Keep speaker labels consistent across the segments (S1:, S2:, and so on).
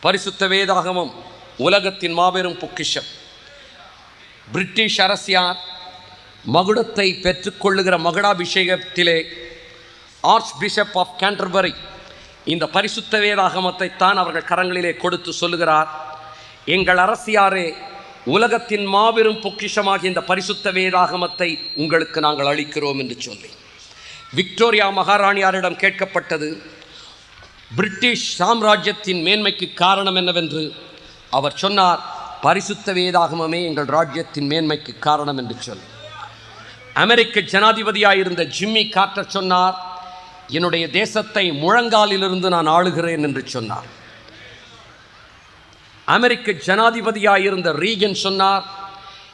S1: பரிசுத்த வேதாகமம் உலகத்தின் மாபெரும் பொக்கிஷம். பிரிட்டிஷ் அரசியார் மகுடத்தை பெற்றுக்கொள்ளுகிற மகுடாபிஷேகத்திலே ஆர்ச் பிஷப் ஆஃப் கேண்டர்பரி இந்த பரிசுத்த வேதாகமத்தை தான் அவர்கள் கரங்களிலே கொடுத்து சொல்லுகிறார். எங்கள் அரசியாரே உலகத்தின் மாபெரும் பொக்கிஷமாகிய இந்த பரிசுத்த வேதாகமத்தை உங்களுக்கு நாங்கள் அளிக்கிறோம் என்று சொல்லி. விக்டோரியா மகாராணியாரிடம் கேட்கப்பட்டது பிரிட்டிஷ் சாம்ராஜ்யத்தின் மேன்மைக்கு காரணம் என்னவென்று அவர் சொன்னார் பரிசுத்த வேதாகமமே எங்கள் ராஜ்யத்தின் மேன்மைக்கு காரணம் என்று சொல். அமெரிக்க ஜனாதிபதியாயிருந்த ஜிம்மி கார்ட்டர் சொன்னார் என்னுடைய தேசத்தை முழங்காலிலிருந்து நான் ஆளுகிறேன் என்று சொன்னார். அமெரிக்க ஜனாதிபதியாயிருந்த ரீகன் சொன்னார்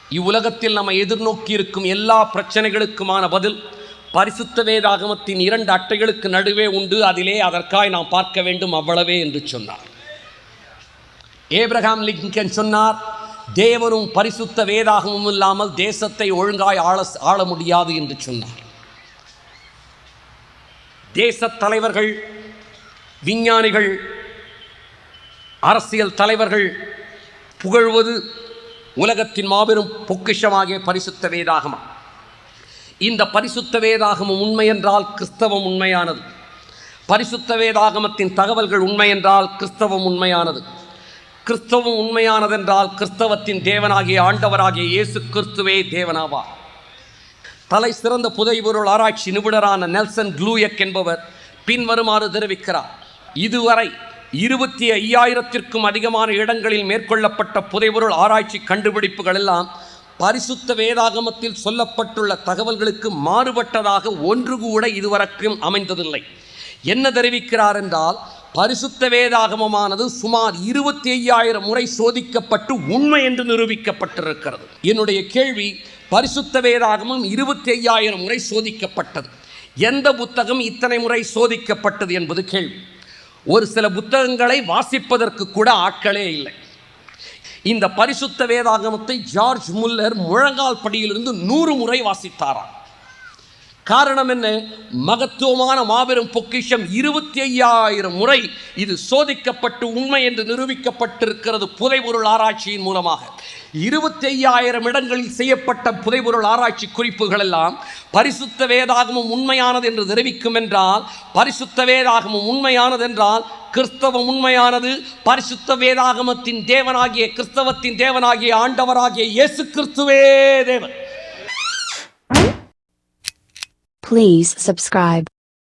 S1: இவ்வுலகத்தில் நம்ம எதிர்நோக்கி இருக்கும் எல்லா பிரச்சனைகளுக்குமான பதில் பரிசுத்த வேதாகமத்தின் இரண்டு அட்டைகளுக்கு நடுவே உண்டு. அதிலே அதற்காய் நாம் பார்க்க வேண்டும் அவ்வளவே என்று சொன்னார். ஏப்ரஹாம் லிங்கன் சொன்னார் தேவரும் பரிசுத்த வேதாகமும் இல்லாமல் தேசத்தை ஒழுங்காய் ஆள ஆள முடியாது என்று சொன்னார். தேசத் தலைவர்கள் விஞ்ஞானிகள் அரசியல் தலைவர்கள் புகழ்வது உலகத்தின் மாபெரும் பொக்கிஷமாகிய பரிசுத்த வேதாகமாக இந்த பரிசுத்த வேதாகமம் உண்மை என்றால் கிறிஸ்தவம் உண்மையானது. பரிசுத்த வேதாகமத்தின் தகவல்கள் உண்மை என்றால் கிறிஸ்தவம் உண்மையானது. கிறிஸ்தவம் உண்மையானதென்றால் கிறிஸ்தவத்தின் தேவனாகிய ஆண்டவராகிய இயேசு கிறிஸ்துவே தேவனாவார். தலை சிறந்த புதைபொருள் ஆராய்ச்சி நிபுணரான நெல்சன் க்ளூயக் என்பவர் பின்வருமாறு தெரிவிக்கிறார். இதுவரை இருபத்தி ஐயாயிரத்திற்கும் அதிகமான இடங்களில் மேற்கொள்ளப்பட்ட புதைபொருள் ஆராய்ச்சி கண்டுபிடிப்புகள் எல்லாம் பரிசுத்த வேதாகமத்தில் சொல்லப்பட்டுள்ள தகவல்களுக்கு மாறுபட்டதாக ஒன்று கூட இதுவரைக்கும் அமைந்ததில்லை. என்ன தெரிவிக்கிறார் என்றால் பரிசுத்த வேதாகமமானது சுமார் இருபத்தி ஐயாயிரம் முறை சோதிக்கப்பட்டு உண்மை என்று நிரூபிக்கப்பட்டிருக்கிறது. என்னுடைய கேள்வி பரிசுத்த வேதாகமம் இருபத்தி ஐயாயிரம் முறை சோதிக்கப்பட்டது. எந்த புத்தகம் இத்தனை முறை சோதிக்கப்பட்டது என்பது கேள்வி. ஒரு சில புத்தகங்களை வாசிப்பதற்கு கூட ஆட்களே இல்லை. இந்த பரிசுத்த வேதாகமத்தை ஜார்ஜ் முல்லர் முழங்கால் படியிலிருந்து நூறு முறை வாசித்தாராம். காரணம் என்ன? மகத்துவமான மாபெரும் பொக்கிஷம் இருபத்தி ஐயாயிரம் முறை இது சோதிக்கப்பட்டு உண்மை என்று நிரூபிக்கப்பட்டிருக்கிறது புதைபொருள் ஆராய்ச்சியின் மூலமாக. இருபத்தி ஐயாயிரம் இடங்களில் செய்யப்பட்ட புதைபொருள் ஆராய்ச்சி குறிப்புகள் எல்லாம் பரிசுத்த வேதாகமும் உண்மையானது என்று தெரிவிக்கும் என்றால் பரிசுத்த வேதாகமும் உண்மையானது என்றால் கிறிஸ்தவம் உண்மையானது பரிசுத்த வேதாகமத்தின் தேவனாகிய கிறிஸ்தவத்தின் தேவனாகிய ஆண்டவராகிய இயேசு கிறிஸ்துவே தேவன்.
S2: Please subscribe.